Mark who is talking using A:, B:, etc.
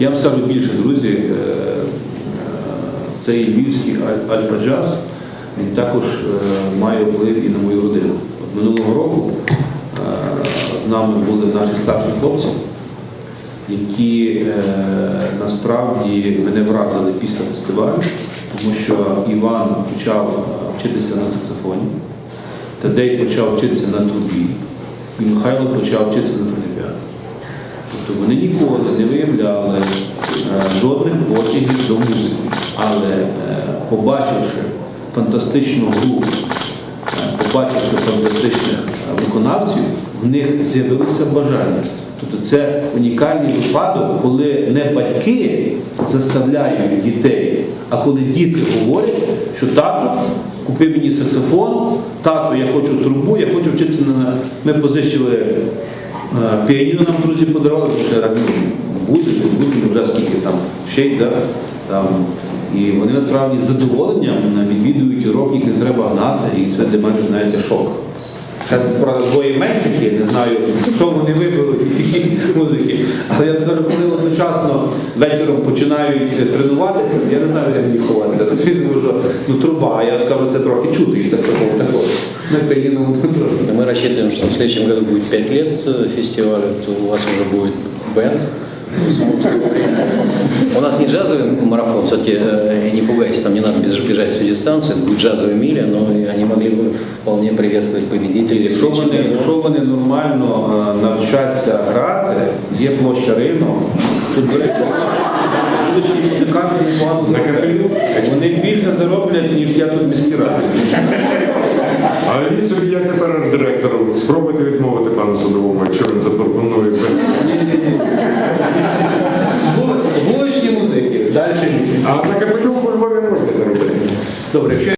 A: Я вам скажу більше, друзі, е, цей львівський альфа-джаз, він також е, має вплив і на мою родину. От минулого року е, з нами були наші старші хлопці, які насправді мене вразили після фестивалю, тому що Іван почав вчитися на саксофоні, Тадей почав вчитися на трубі, і Михайло почав вчитися на фортепіано. Тобто вони ніколи не виявляли е, жодних потягів до музики, але е, побачивши фантастичну гру, е, побачивши фантастичних виконавців, в них з'явилося бажання. Тобто це унікальний випадок, коли не батьки заставляють дітей, а коли діти говорять, що тато купи мені саксофон, тато, я хочу трубу, я хочу вчитися на. Ми позичили піаніно нам друзі подарували, що буде, не буде, вже скільки там ще й да, там. І вони насправді з задоволенням відвідують урок, їх не треба гнати, і це для мене, знаєте, шок. Ще, правда, двоє меншики, не знаю, що вони які музики. Але я кажу, коли одночасно вечором починають тренуватися, я не знаю, як мені ховатися. Ну, труба, я скажу, це трохи чути, і саксофон також Ми піаніно трошки.
B: Мы рассчитываем, что в следующем году будет 5 лет э, фестиваля, то у вас уже будет бенд. То есть мы в такое время- У нас не джазовый марафон, кстати, э, не пугайтесь, там не надо беж- бежать всю дистанцию, это будет джазовая миля, но и они могли бы вполне приветствовать победителей.
A: Якщо вони, якщо вони нормально е, навчаться грати, є площа ринок, то беруть будучи музиканти непогано заробляють. Вони більше зароблять, ніж я тут в міській раді.
C: А він собі як тепер директору, спробуйте відмовити пану Садовому, якщо він запропонує.
A: Вуличні музики, далі.
C: А на капелюху Львові можна заробити.
A: Добре, якщо